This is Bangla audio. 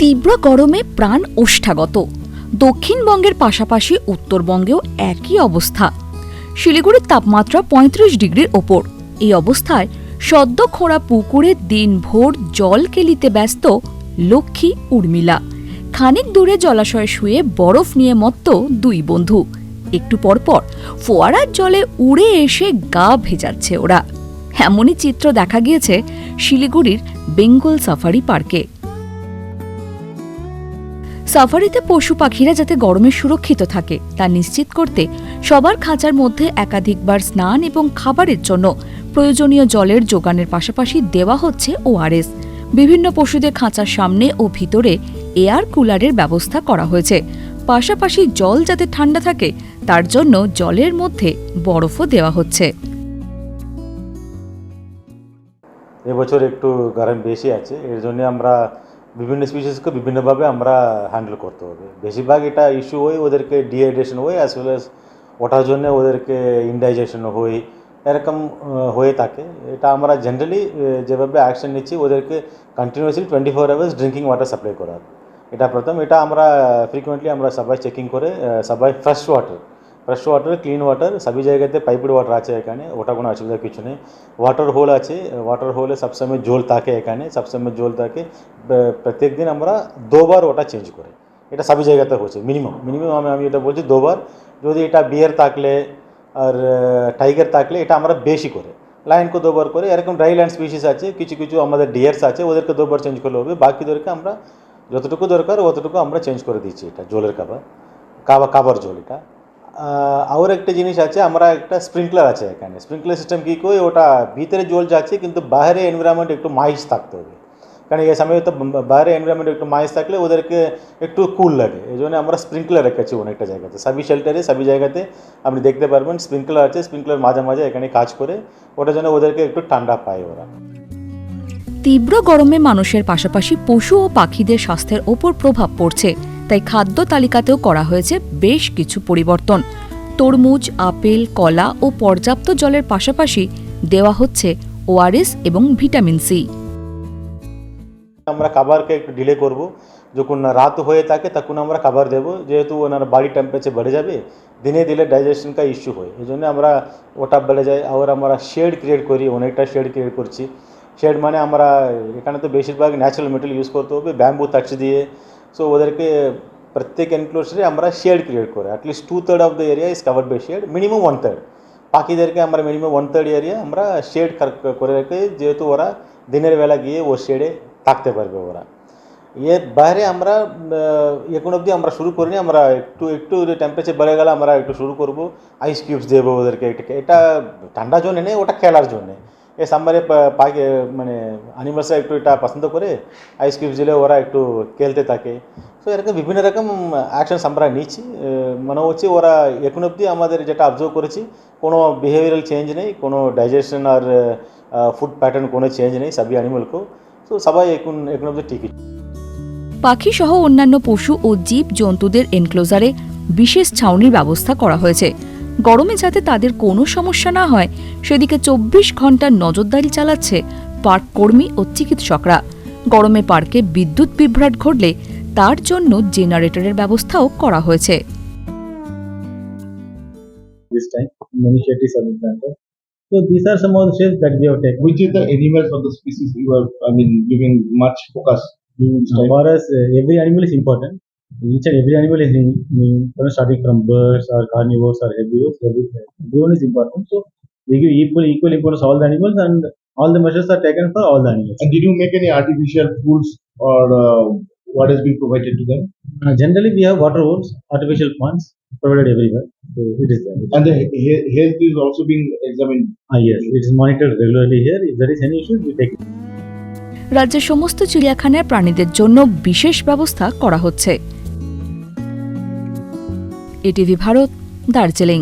তীব্র গরমে প্রাণ ওষ্ঠাগত। দক্ষিণবঙ্গের পাশাপাশি উত্তরবঙ্গেও একই অবস্থা। শিলিগুড়ির তাপমাত্রা পঁয়ত্রিশ ডিগ্রির ওপর। এই অবস্থায় সদ্য খোঁড়া পুকুরে দিনভর জল কেলিতে ব্যস্ত লক্ষ্মী উর্মিলা। খানিক দূরে জলাশয়ে শুয়ে বরফ নিয়ে মত্ত দুই বন্ধু। একটু পরপর ফোয়ারার জলে উড়ে এসে গা ভেজাচ্ছে ওরা। এমনই চিত্র দেখা গিয়েছে শিলিগুড়ির বেঙ্গল সাফারি পার্কে। সাফারিতে পশু পাখিরা যাতে গরমে সুরক্ষিত থাকে, তা নিশ্চিত করতে সবার খাঁচার মধ্যে একাধিকবার স্নান এবং খাবারের জন্য প্রয়োজনীয় জলের যোগানের পাশাপাশি দেওয়া হচ্ছে ওআরএস। বিভিন্ন পশুদের খাঁচার সামনে ও ভিতরে এয়ার কুলারের ব্যবস্থা করা হয়েছে। পাশাপাশি জল যাতে ঠান্ডা থাকে, তার জন্য জলের মধ্যে বরফও দেওয়া হচ্ছে। এবছর একটু গরম বেশি আছে, এর জন্য আমরা বিভিন্ন স্পিসিসকে বিভিন্নভাবে আমরা হ্যান্ডেল করতে হবে। বেশিরভাগ এটা ইস্যু হয় ওদেরকে ডিহাইড্রেশন হয় অ্যাজ ওয়েল অ্যাজ ওটার জন্য ওদেরকে ইনডাইজেশন হয় এরকম হয়ে থাকে। এটা আমরা জেনারেলি যেভাবে অ্যাকশন নিচ্ছি, ওদেরকে continuously twenty four hours drinking water supply করার এটা প্রথম। এটা আমরা ফ্রিকুয়েন্টলি আমরা সবাই চেকিং করে সবাই fresh water fresh water clean water সবই জায়গাতে পাইপড ওয়াটার আছে এখানে ওটা কোনো অসুবিধা কিছু নেই ওয়াটার হোল আছে ওয়াটার হোলে সবসময় জল থাকে এখানে সবসময় জল থাকে প্রত্যেক দিন আমরা দুবার ওটা চেঞ্জ করে এটা সবই জায়গাতে হচ্ছে মিনিমাম মিনিমাম আমি আমি এটা বলছি দুবার যদি এটা বিয়ার থাকলে আর টাইগার থাকলে এটা আমরা বেশি করে লাইনকে দুবার করে এরকম ড্রাই ল্যান্ড স্পিসিস আছে কিছু কিছু আমাদের ডিয়ার্স আছে ওদেরকে দুবার চেঞ্জ করলে হবে বাকিদেরকে আমরা যতটুকু দরকার অতটুকু আমরা চেঞ্জ করে দিচ্ছি এটা জলের কাবার কাবা কাবার জল এটা আর একটা জিনিস আছে, আমরা একটা স্প্রিংকলার আছে এখানে। স্প্রিংকলার সিস্টেম কী করে ওটা ভিতরে জল যাচ্ছে, কিন্তু বাইরে এনভায়রনমেন্ট একটু মাইস থাকতে হবে। কারণ এই সময় তো বাইরে এনভায়রনমেন্ট একটু মাইস থাকলে ওদেরকে একটু কুল লাগে। এই জন্য আমরা স্প্রিংকলার রেখেছি অনেকটা জায়গাতে। সাবি শেল্টারে সবই জায়গাতে আপনি দেখতে পারবেন স্প্রিংকলার আছে স্প্রিংকলার মাঝে মাঝে এখানে কাজ করে। ওটার জন্য ওদেরকে একটু ঠান্ডা পায় ওরা। তীব্র গরমে মানুষের পাশাপাশি পশু ও পাখিদের স্বাস্থ্যের ওপর প্রভাব পড়ছে। তাই খাদ্য তালিকাতেও করা হয়েছে বেশ কিছু পরিবর্তন। তরমুজ, আপেল, কলা ও পর্যাপ্ত জলের পাশাপাশি দেওয়া হচ্ছে ওআরএস এবং ভিটামিন সি। আমরা খাবারকে একটু ডিলে করব। যখন রাত হয়ে থাকে তখন আমরা খাবার দেবো। যেহেতু ওনার বাড়ি টেম্পারেচার বেড়ে যাবে, দিনে দিলে ডাইজেশন কা ইস্যু হয়। এই জন্য আমরা ওটা বেড়ে যায়। আবার আমরা শেড ক্রিয়েট করি, অনেকটা শেড ক্রিয়েট করছি। শেড মানে আমরা এখানে তো বেশিরভাগ ন্যাচারাল মেটেরিয়াল ইউজ করতে হবে। ব্যাম্বু তাচ দিয়ে সো ওদেরকে প্রত্যেক এনক্লোজারে আমরা শেড ক্রিয়েট করি। At least two third of the area is covered by shed minimum one third পাখিদেরকে আমরা মিনিমাম ওয়ান থার্ড এরিয়া আমরা শেড করে রেখে যেহেতু ওরা দিনের বেলা গিয়ে ও শেডে থাকতে পারবে ওরা। এর বাইরে আমরা এখন অবধি আমরা শুরু করিনি, আমরা একটু একটু টেম্পারেচার বেড়ে গেলে আমরা একটু শুরু করব। আইস কিউবস দেবো ওদেরকে। এটা ঠান্ডার জন্যে নেই, ওটা খেলার জন্যে। এ সাম্বারে পাখি মানে অ্যানিমালসরা একটু এটা পছন্দ করে আইস কিউবস দিলে ওরা একটু খেলতে থাকে। সো এরকম বিভিন্ন রকম অ্যাকশনস আমরা নিচ্ছি। মনে হচ্ছে ওরা এখন অবধি আমাদের যেটা অবজার্ভ করেছি, কোনো বিহেভিয়ারাল চেঞ্জ নেই, কোনো ডাইজেশন আর ফুড প্যাটার্ন কোনো চেঞ্জ নেই, সবই অ্যানিমালকেও তো সবাই এখন এখন অবধি ঠিকই পাখি সহ অন্যান্য পশু ও জীব জন্তুদের এনক্লোজারে বিশেষ ছাউনির ব্যবস্থা করা হয়েছে। গরমে যাতে তাদের কোনো সমস্যা না হয় সেদিকে চব্বিশ ঘণ্টা নজরদারি চালাচ্ছে পার্ক কর্মী ও চিকিৎসকরা গরমে পার্কে বিদ্যুৎ বিভ্রাট ঘটলে তার জন্য জেনারেটরের ব্যবস্থাও করা হয়েছে this time shades. So these are some of the steps that we have taken. which is the animals or the species you are, I mean, giving much focus during this Uh, time? for us, uh, every animal is important. Each and every animal is in, in you know, starting from birds or carnivores or herbivores. Every, everyone is important. So we give equal equal importance to all the animals and all the measures are taken for all the animals. And did you make any artificial foods or uh, what has been provided to them? Uh, generally, we have water holes, artificial ponds provided everywhere. So it is there. And the he- he- health is also being examined. Ah, yes, it is monitored regularly here. If there is any issue, we take it. রাজ্যের সমস্ত চিড়িয়াখানায় প্রাণীদের জন্য বিশেষ ব্যবস্থা করা হচ্ছে এটিভি ভারত দার্জিলিং।